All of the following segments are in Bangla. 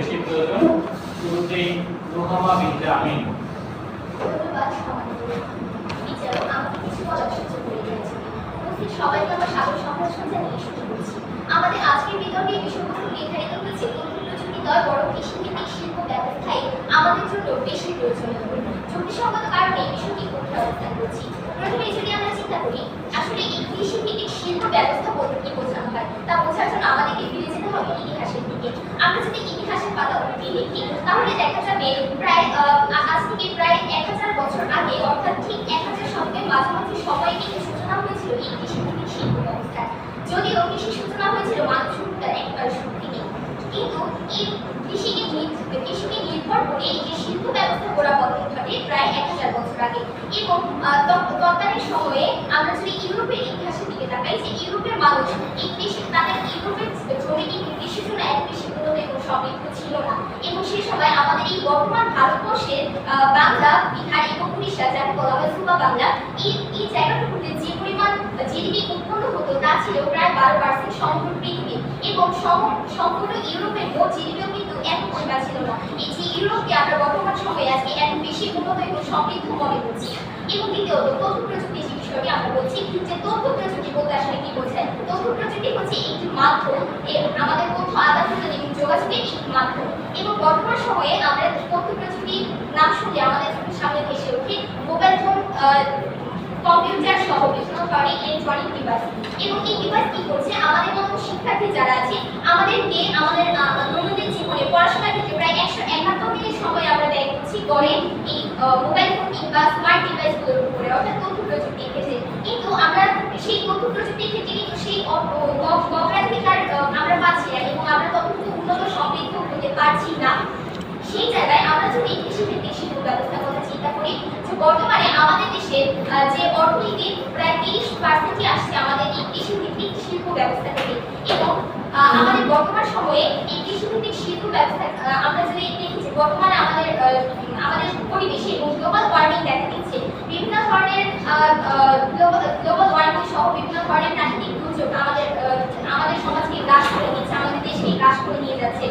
বেশি প্রয়োজন শুরুতেই রোহামা বিনতে আমিন আমাদের আজকের বিতর্কে জন্য বেশি প্রয়োজনীয় যুক্তিসঙ্গত কারণে বিষয়টি কোথায় অবস্থান করছি যদি আমরা চিন্তা করি আসলে এই কৃষিভিত্তিক শিল্প ব্যবস্থা বলতে কি বোঝানো হয় তা বোঝার জন্য আমাদেরকে ফিরে আমরা যদি ইতিহাসের পাতা তাহলে দেখা যাবে প্রায় বছর আগে অর্থাৎ ঠিক এক হাজার শতকের মাঝামাঝি সময় থেকে শিল্প ব্যবস্থার যদিও কৃষি সূচনা হয়েছিল মানব সভ্যতার একবারে শুরু থেকে কিন্তু এই কৃষিকে কৃষিকে নির্ভর করে এই যে শিল্প ব্যবস্থা গোড়া পথে ঘটে প্রায় এক হাজার বছর আগে এবং তৎকালীন সময়ে আমরা যদি ইউরোপের ইতিহাসের দিকে তাকাই, যে ইউরোপের মানুষ, এই কৃষি তাদের ইউরোপের সমৃদ্ধ ছিল না। এবং সেই সময় আমাদের এই বর্তমান ভারতবর্ষের আহ, বাংলা বিহার এবং উড়িষ্যা যাকে বলা হয় সুবা বাংলা এই এই জায়গাটুকুতে যে পরিমাণ জিডিপি উৎপন্ন হতো তা ছিল প্রায় বারো পার্সেন্ট সমগ্র পৃথিবী এবং সম- সম্পূর্ণ ইউরোপের মোট জিডিপিও কিন্তু এত পরিমাণ ছিল না। এই যে ইউরোপকে আমরা বর্তমান সময়ে আজকে এত বেশি উন্নত এবং সমৃদ্ধ মনে করছি। এবং দ্বিতীয়ত তথ্য প্রযুক্তি যে বিষয়টি আমরা বলছি যে তথ্য প্রযুক্তি বলতে আসলে কি বোঝায়? তথ্য প্রযুক্তি হচ্ছে একটি মাধ্যম আমাদের তথ্য আদান প্রদান এবং যোগাযোগের এবং বর্তমান সময়ে তথ্য প্রযুক্তির নাম শুনলে আমাদের সামনে ভেসে ওঠে মোবাইল ফোন কম্পিউটার সহ বিভিন্ন ধরনের ইলেকট্রনিক ডিভাইস এবং এই ডিভাইস কি করছে? আমাদের মতো শিক্ষার্থী যারা আছে, আমাদেরকে আমাদের দৈনন্দিন জীবনে পড়াশোনার ক্ষেত্রে প্রায় একশো একাত্তর মিনিট সময় আমরা ব্যয় করছি গড়ে এই মোবাইল ফোন কিংবা স্মার্ট ডিভাইসগুলোর উপরে, অর্থাৎ তথ্য প্রযুক্তির ক্ষেত্রে। কিন্তু আমরা সেই তথ্য প্রযুক্তির ক্ষেত্রে কিন্তু সেই অ- অ- অ- অগ্রাধিকার আহ, আমরা পাচ্ছি না এবং আমরা ততটুকু উন্নত হতে পারছি না। সেই জায়গায় আমরা যদি কৃষিভিত্তিক শিল্প ব্যবস্থার কথা চিন্তা করি, যে বর্তমানে আমাদের দেশে যে অর্থনীতির প্রায় তিরিশ পার্সেন্টই আসছে আমাদের এই কৃষিভিত্তিক শিল্প ব্যবস্থা থেকে। এবং আমাদের বর্তমান সময়ে এই কৃষিভিত্তিক শিল্প ব্যবস্থা আমরা যদি দেখি যে বর্তমানে আমাদের আমাদের পরিবেশে এবং গ্লোবাল ওয়ার্মিং দেখা দিচ্ছে, বিভিন্ন ধরনের গ্লোবাল ওয়ার্মিং সহ বিভিন্ন ধরনের প্রাকৃতিক দুর্যোগ আমাদের আমাদের সমাজকে গ্রাস করে নিচ্ছে আমাদের দেশকে গ্রাস করে নিয়ে যাচ্ছে।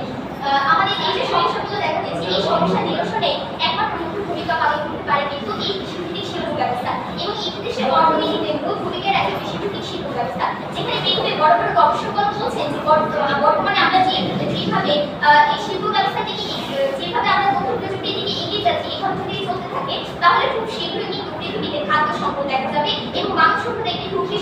আমাদের এই যে সমস্যাগুলো দেখা দিচ্ছে এই সমস্যা নিরসনে একমাত্র মুখ্য ভূমিকা পালন করতে পারে কিন্তু এই কৃষিভিত্তিক শিল্প ব্যবস্থা এবং এই দেশের অর্থনীতিতে মূল ভূমিকা রাখে কৃষিভিত্তিক শিল্প ব্যবস্থা যেখানে দেখবে বড় বড় গবেষকগণ বলছেন যে বর্ত- বর্তমানে আমরা যে যেভাবে এই শিল্প ব্যবস্থা থেকে যেভাবে আমরা তথ্য প্রযুক্তির দিকে এগিয়ে যাচ্ছি এভাবে যদি চলতে থাকে, তাহলে খুব শীঘ্রই কিন্তু পৃথিবীতে খাদ্য সংকট দেখা যাবে এবং মানুষ সভ্যতা একটি হুমকির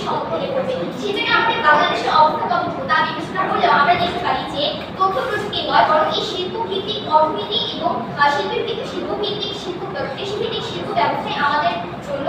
প্রযুক্তি নয়, বরং এই শিল্প ভিত্তিক অর্থনীতি এবং শিল্পের ভিত্তিক শিল্প ভিত্তিক শিল্প কৃষি ভিত্তিক শিল্প ব্যবস্থায় আমাদের জন্য